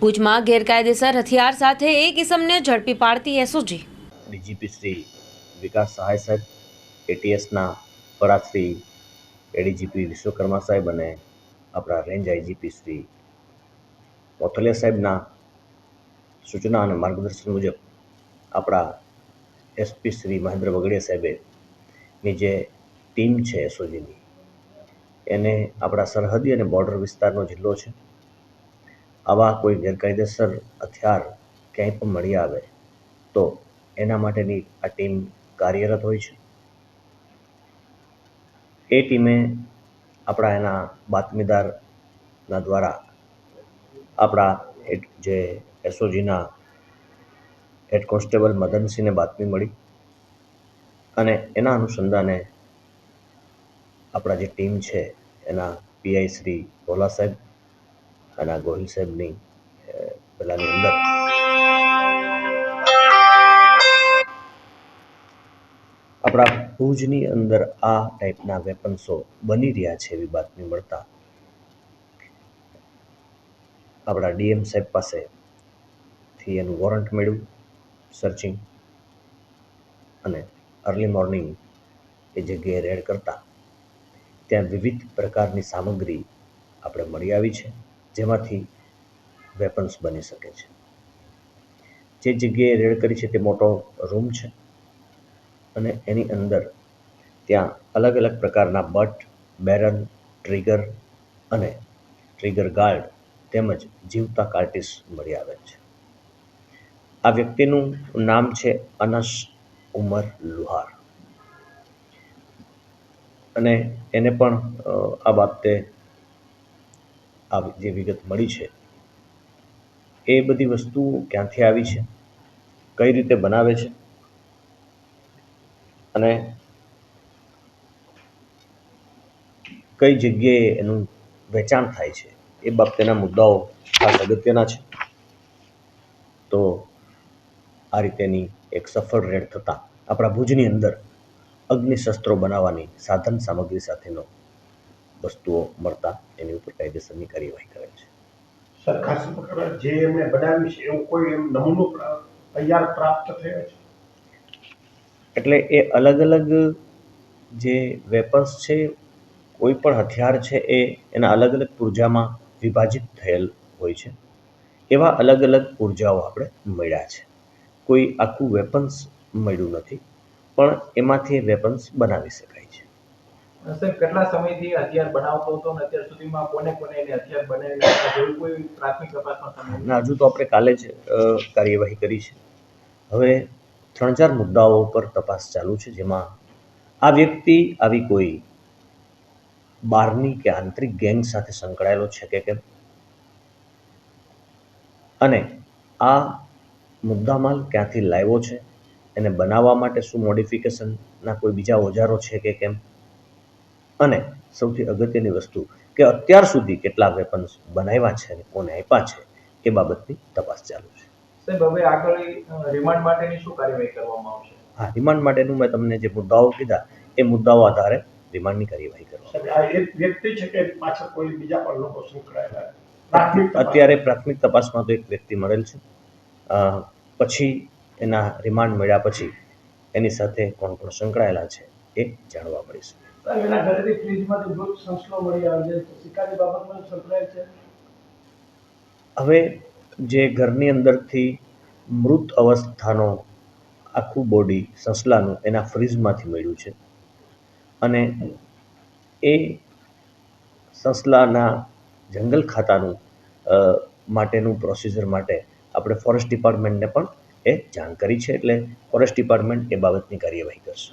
ભુજમાં ગેરકાયદેસર હથિયાર સાથે એક ઇસમને ઝડપી પાડતી એસઓજી ડીજીપી શ્રી વિકાસ સહાય સાહેબ, એટીએસના વડા શ્રી એડીજીપી વિશ્વકર્મા સાહેબ અને આપણા રેન્જ આઈજીપી શ્રી મોથલિયા સાહેબના સૂચના અને માર્ગદર્શન મુજબ આપણા એસપી શ્રી મહેન્દ્ર વગડિયા સાહેબે ની જે ટીમ છે એસઓજીની એને આપણા સરહદી અને બોર્ડર વિસ્તારનો જિલ્લો છે. આવા કોઈ ગેરકાયદેસર હથિયાર ક્યાંય પણ મળી આવે, તો એના માટેની આ ટીમ કાર્યરત હોય છે. એ ટીમે આપણા એના બાતમીદારના દ્વારા આપણા જે એસઓજીના હેડ કોન્સ્ટેબલ મદનસિંહને બાતમી મળી અને એના અનુસંધાને આપણા જે ટીમ છે એના પીઆઈ શ્રી ભોલા સાહેબ અને આ ગોહિલ સાહેબની પેલાની અંદર આપણા ભુજની અંદર આ ટાઈપના વેપન્સો બની રહ્યા છે એવી બાતમી મળતા આપણા ડીએમ સાહેબ પાસેથી એનું વોરંટ મેળવ્યું સર્ચિંગ અને અર્લી મોર્નિંગ એ જગ્યાએ રેડ કરતા ત્યાં વિવિધ પ્રકારની સામગ્રી આપણે મળી આવી છે જેમાંથી વેપન્સ બની શકે છે. જે જગ્યાએ રેડ કરી છે તે મોટો રૂમ છે અને એની અંદર ત્યાં અલગ અલગ પ્રકારના બટ બેરલ ટ્રિગર અને ટ્રિગર ગાર્ડ તેમજ જીવતા કાર્ટિસ મળી આવે છે. આ વ્યક્તિનું નામ છે અનસ ઉમર લુહાર. અને એને પણ આ બાબતે આ જે વિગત મળી છે, એ બધી વસ્તુ ક્યાંથી આવી છે? કઈ રીતે બનાવે છે? અને કઈ જગ્યાએ એનું વેચાણ થાય છે? એ બાબતેના મુદ્દાઓ ખાસ અગત્યના છે. તો આ રીતેની એક સફળ રેડ થતાં આપણા ભુજની અંદર અગ્નિશસ્ત્રો બનાવવાની સાધન સામગ્રી સાથેનો વસ્તુઓ મળતા એની ઉપર કાયદેસરની કાર્યવાહી કરે છે. સર ખાસ જે એમણે બનાવ્યું છે એવું કોઈ એમ નમૂનો તૈયાર પ્રાપ્ત થયો છે? એટલે એ અલગ અલગ જે વેપન્સ છે કોઈ પણ હથિયાર છે એ એના અલગ અલગ પૂર્જામાં વિભાજિત થયેલ હોય છે. એવા અલગ અલગ પૂર્જાઓ આપણે મળ્યા છે. કોઈ આખું વેપન્સ મળ્યું નથી પણ એમાંથી વેપન્સ બનાવી શકાય છે. સાહેબ, કેટલા સમયથી હથિયાર બનાવતો હતો અને અત્યાર સુધીમાં કોને કોને એને હથિયાર બનાવી જેવું કોઈ પ્રાથમિક તપાસમાં ના, હજુ તો આપણે કાલે જ કાર્યવાહી કરી છે. હવે ત્રણ ચાર મુદ્દાઓ પર તપાસ ચાલુ છે, જેમાં આ વ્યક્તિ આવી કોઈ બહારની કે આંતરિક ગેંગ સાથે સંકળાયેલો છે કે કેમ? અને આ મુદ્દામાલ ક્યાંથી લાવ્યો છે? એને બનાવવા માટે શું મોડિફિકેશનના કોઈ બીજા ઓજારો છે કે કેમ? અને સૌથી અગત્યની વસ્તુ કે અત્યાર સુધી કેટલા વેપન્સ બનાવ્યા છે અને કોને આપ્યા છે એ બાબતની તપાસ ચાલુ છે. સાહેબ હવે આગળ રિમાન્ડ માટેની શું કાર્યવાહી કરવામાં આવશે? હા રિમાન્ડ માટેનું મેં તમને જે મુદ્દાઓ કીધા એ મુદ્દાઓ આધારે રિમાન્ડની કાર્યવાહી કરવા આ એક વ્યક્તિ છે કે પાછળ કોઈ બીજા પણ લોકો સંકળાયેલા અત્યારે પ્રાથમિક તપાસમાં તો એક વ્યક્તિ મળેલ છે. પછી એના રિમાન્ડ મળ્યા પછી એની સાથે કોણ કોણ સંકળાયેલા છે એ જાણવા મળીશે એના ઘરેથી ફ્રીજમાંથી મૃત સંસ્લો મળી આવે છે. શિકારી બાબતમાં સંકળાય છે? હવે જે ઘરની અંદરથી મૃત અવસ્થાનો આખું બોડી સસલાનું એના ફ્રીજમાંથી મળ્યું છે. અને એ સસલાના જંગલ ખાતાનું માટેનું પ્રોસિજર માટે આપણે ફોરેસ્ટ ડિપાર્ટમેન્ટને પણ એ જાણ કરી છે. એટલે ફોરેસ્ટ ડિપાર્ટમેન્ટ એ બાબતની કાર્યવાહી કરશે.